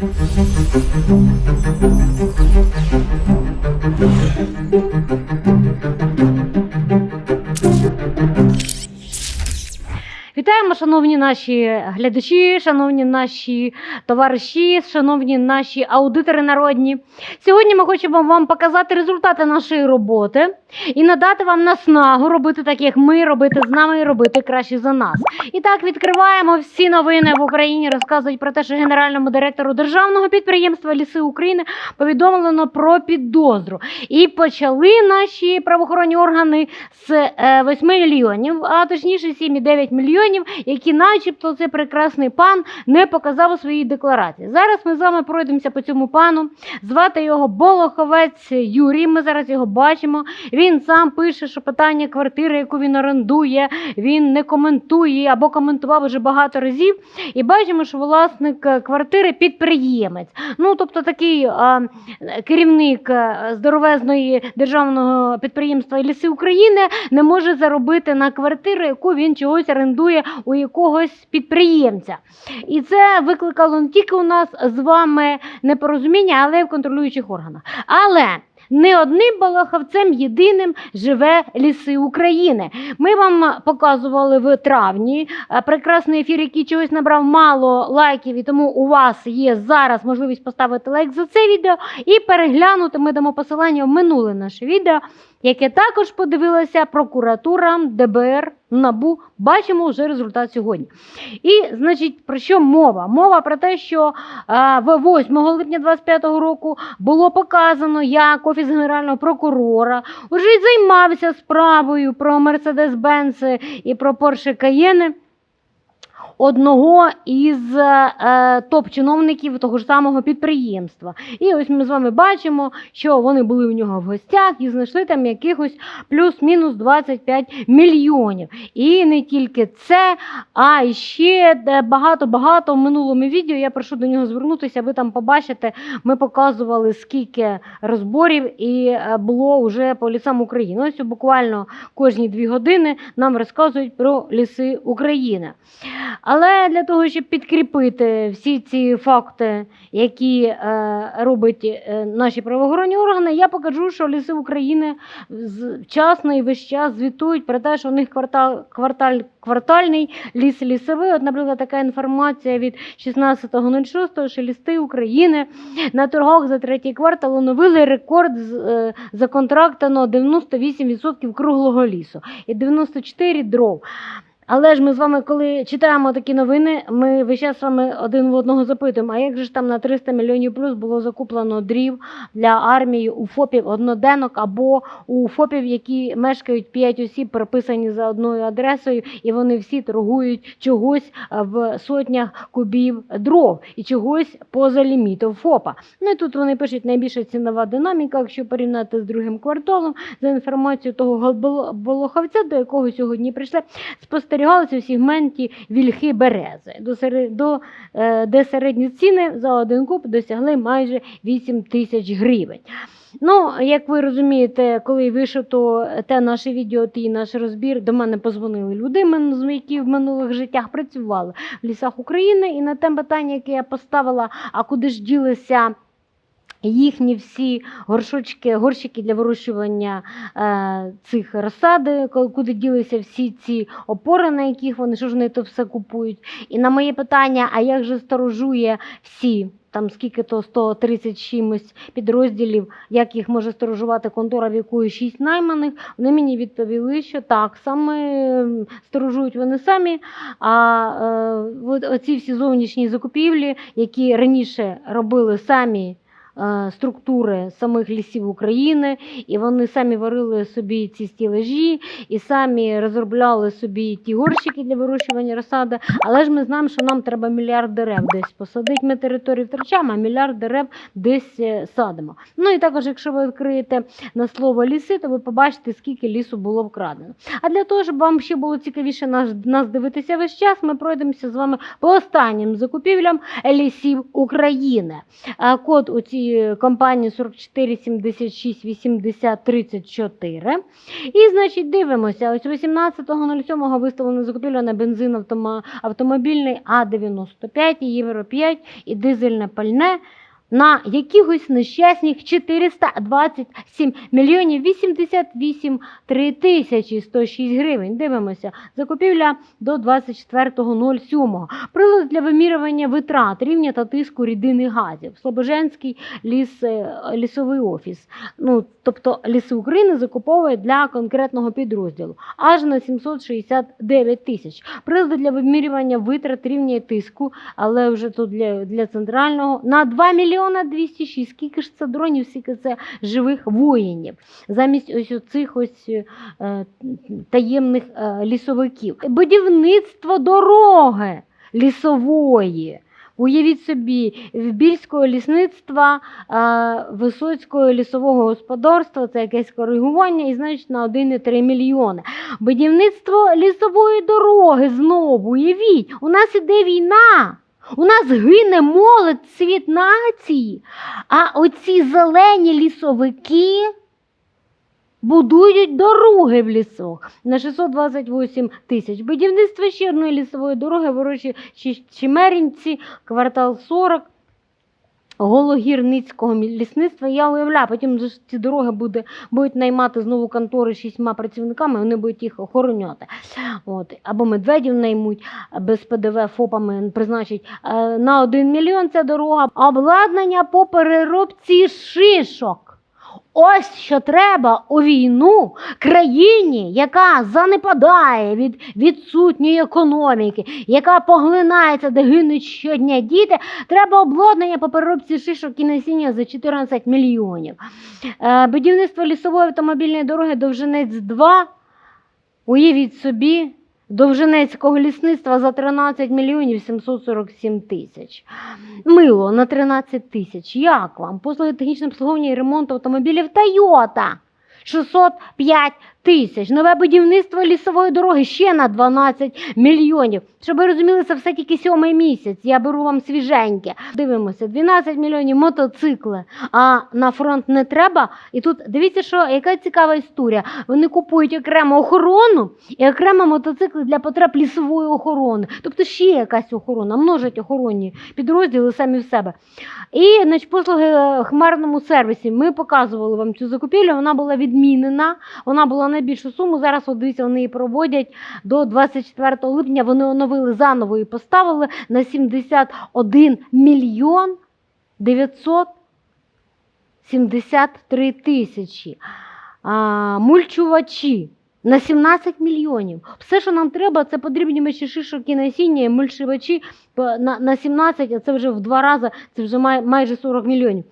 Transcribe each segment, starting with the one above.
Thank you. Вітаємо, шановні наші глядачі, шановні наші товариші, шановні наші аудитори народні. Сьогодні ми хочемо вам показати результати нашої роботи і надати вам наснагу робити так, як ми, робити з нами і робити краще за нас. І так відкриваємо всі новини в Україні. Розказують про те, що генеральному директору державного підприємства Ліси України повідомлено про підозру. І почали наші правоохоронні органи з е, 8 мільйонів, а точніше 7,9 мільйонів, які, начебто, цей прекрасний пан не показав у своїй декларації. Зараз ми з вами пройдемося по цьому пану. Звати його Болоховець Юрій. Ми зараз його бачимо. Він сам пише, що питання квартири, яку він орендує, він не коментує або коментував уже багато разів. І бачимо, що власник е, квартири підприємець. Ну, тобто такий а, керівник е, здоровезної державного підприємства Ліси України не може заробити на квартиру, яку він чогось орендує у якогось підприємця. І це викликало не тільки у нас з вами непорозуміння, але й в контролюючих органах. Але не одним балахавцем єдиним живе ліси України. Ми вам показували в травні е, прекрасний ефір, який чогось набрав мало лайків, і тому у вас є зараз можливість поставити лайк за це відео і переглянути. Ми дамо посилання в минуле наше відео, яке також подивилася прокуратура, ДБР, НАБУ. Бачимо вже результат сьогодні. І, значить, про що мова? Мова про те, що в 8 липня 2025 року було показано, як офіс генерального прокурора уже й займався справою про Mercedes-Benz і про Porsche Cayenne одного із е, топ-чиновників того ж самого підприємства. І ось ми з вами бачимо, що вони були у нього в гостях і знайшли там якихось плюс-мінус 25 мільйонів. І не тільки це, а ще багато-багато в минулому відео. Я прошу до нього звернутися. Ви там побачите, ми показували скільки розборів і е, було вже по лісам України. Ось буквально кожні дві години нам розказують про ліси України. Але для того, щоб підкріпити всі ці факти, які е, роблять е, наші правоохоронні органи, я покажу, що ліси України вчасно і весь час звітують про те, що у них квартал, кварталь, квартальний ліс лісовий. От, наприклад, така інформація від 16.06, що лісти України на торгах за третій квартал оновили рекорд е, законтрактано 98% круглого лісу і 94 дров. Але ж ми з вами, коли читаємо такі новини, ми весь час з вами один в одного запитуємо, а як же ж там на 300 мільйонів плюс було закуплено дрів для армії у ФОПів одноденок або у ФОПів, які мешкають 5 осіб, приписані за одною адресою, і вони всі торгують чогось в сотнях кубів дров і чогось поза лімітом ФОПа. Ну і тут вони пишуть найбільша цінова динаміка, якщо порівняти з другим кварталом, за інформацією того Голбол- до якого сьогодні прийшли, спостерігалися в сегменті вільхи берези, до, сери- до, е, де середні ціни за один куб досягли майже 8 тисяч гривень. Ну, як ви розумієте, коли вийшло то те наше відео, і наш розбір, до мене позвонили люди, які в минулих життях працювали в лісах України, і на те питання, яке я поставила, а куди ж ділися їхні всі горшочки, горщики для вирощування е, цих розсади, куди ділися всі ці опори, на яких вони що ж вони то все купують. І на моє питання, а як же сторожує всі? Там скільки то 130 чимось підрозділів, як їх може сторожувати контора, в якої 6 найманих. Вони мені відповіли, що так, саме сторожують вони самі. А е, оці всі зовнішні закупівлі, які раніше робили самі структури самих лісів України, і вони самі варили собі ці стілежі, і самі розробляли собі ті горщики для вирощування розсади. Але ж ми знаємо, що нам треба мільярд дерев десь посадити. Ми територію втрачаємо, а мільярд дерев десь е, садимо. Ну і також, якщо ви відкриєте на слово ліси, то ви побачите, скільки лісу було вкрадено. А для того, щоб вам ще було цікавіше нас, нас дивитися весь час, ми пройдемося з вами по останнім закупівлям лісів України. Код у цій компанію 44 76 80 34. І, значить, дивимося. Ось 18.07 виставлена закупівля на бензин автомобільний А95, Євро 5 і дизельне пальне на якихось нещасних 427 мільйонів 88 3 тисячі 106 гривень. Дивимося. Закупівля до 24.07. Прилад для вимірювання витрат, рівня та тиску рідини газів. Слобоженський ліс, е, лісовий офіс. Ну, тобто ліси України закуповує для конкретного підрозділу аж на 769 тисяч. Прилади для вимірювання витрат рівня тиску, але вже тут для, для центрального на 2 мільйона 206. Скільки ж це дронів, скільки це живих воїнів замість ось оцих ось е, таємних е, лісовиків. Будівництво дороги лісової. Уявіть собі, Більського лісництва, е, Висоцького лісового господарства, це якесь коригування, і значить на 1,3 мільйони. Будівництво лісової дороги знову. Уявіть, у нас іде війна. У нас гине молодь світ нації, а оці зелені лісовики будують дороги в лісах на 628 тисяч. Будівництво ще одної лісової дороги, ворочі Чимерінці, квартал 40. Гологірницького лісництва. Я уявляю, потім ці дороги буде, будуть наймати знову контори з шістьма працівниками, вони будуть їх охороняти. От. Або медведів наймуть без ПДВ ФОПами призначать е, на 1 мільйон ця дорога. Обладнання по переробці шишок. Ось що треба у війну країні, яка занепадає від відсутньої економіки, яка поглинається, де гинуть щодня діти. Треба обладнання по переробці шишок і насіння за 14 мільйонів. Е, будівництво лісової автомобільної дороги Довжинець 2. Уявіть собі, Довжинецького лісництва за 13 мільйонів 747 тисяч. Мило на 13 тисяч. Як вам? Послуги технічного обслуговування і ремонту автомобілів Тойота 605 тисяч. Нове будівництво лісової дороги ще на 12 мільйонів. Щоб ви розуміли, це все тільки сьомий місяць. Я беру вам свіженьке. Дивимося, 12 мільйонів мотоцикли, а на фронт не треба. І тут дивіться, що яка цікава історія. Вони купують окремо охорону і окремо мотоцикли для потреб лісової охорони. Тобто ще якась охорона, множать охоронні підрозділи самі в себе. І значить, послуги е, хмарному сервісі. Ми показували вам цю закупівлю. Вона була відмінена. Вона була на більшу суму. Зараз от дивіться, вони її проводять до 24 липня. Вони оновили заново і поставили на 71 мільйон 973 тисячі. А, мульчувачі. На 17 мільйонів. Все, що нам треба, це подрібні мечі шишок і насіння, і мульчувачі на, на 17, а це вже в два рази, це вже май, майже 40 мільйонів.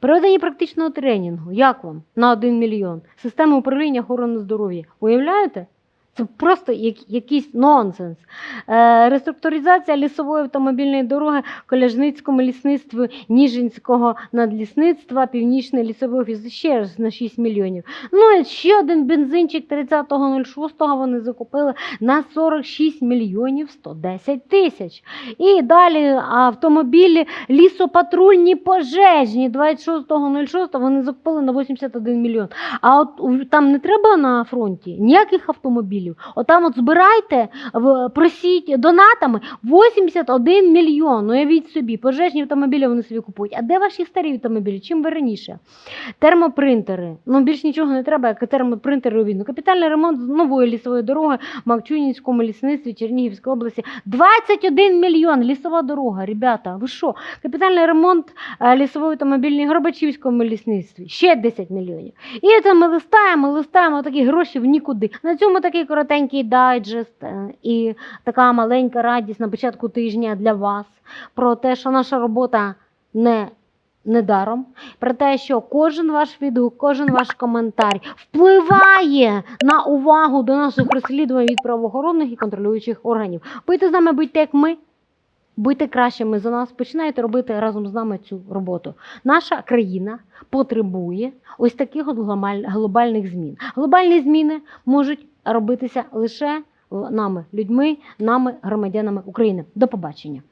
Проведення практичного тренінгу. Як вам? На 1 мільйон. Система управління охорони здоров'я. Уявляєте? Це просто як, якийсь нонсенс. Е, реструктуризація лісової автомобільної дороги Коляжницькому лісництву Ніжинського надлісництва, Північний лісовий офіс ще ж на 6 мільйонів. Ну і ще один бензинчик 30.06 вони закупили на 46 мільйонів 110 тисяч. І далі автомобілі лісопатрульні пожежні 26.06 вони закупили на 81 мільйон. А от там не треба на фронті ніяких автомобілів. Отам от збирайте, просіть донатами 81 мільйон. Уявіть собі, пожежні автомобілі вони собі купують. А де ваші старі автомобілі? Чим ви раніше? Термопринтери. Ну більш нічого не треба, як термопринтери у війну. Капітальний ремонт нової лісової дороги в Макчунінському лісництві Чернігівської області. 21 мільйон лісова дорога. Ребята, ви що? Капітальний ремонт е, лісової автомобільної Горбачівському лісництві. Ще 10 мільйонів. І це ми листаємо, листаємо такі гроші в нікуди. На цьому такий коротенький дайджест е, і така маленька радість на початку тижня для вас про те, що наша робота не недаром, про те, що кожен ваш відгук, кожен ваш коментар впливає на увагу до наших розслідувань від правоохоронних і контролюючих органів. Будьте з нами, будьте як ми. Будьте кращими за нас, починайте робити разом з нами цю роботу. Наша країна потребує ось таких глобальних змін. Глобальні зміни можуть робитися лише нами, людьми, нами, громадянами України. До побачення.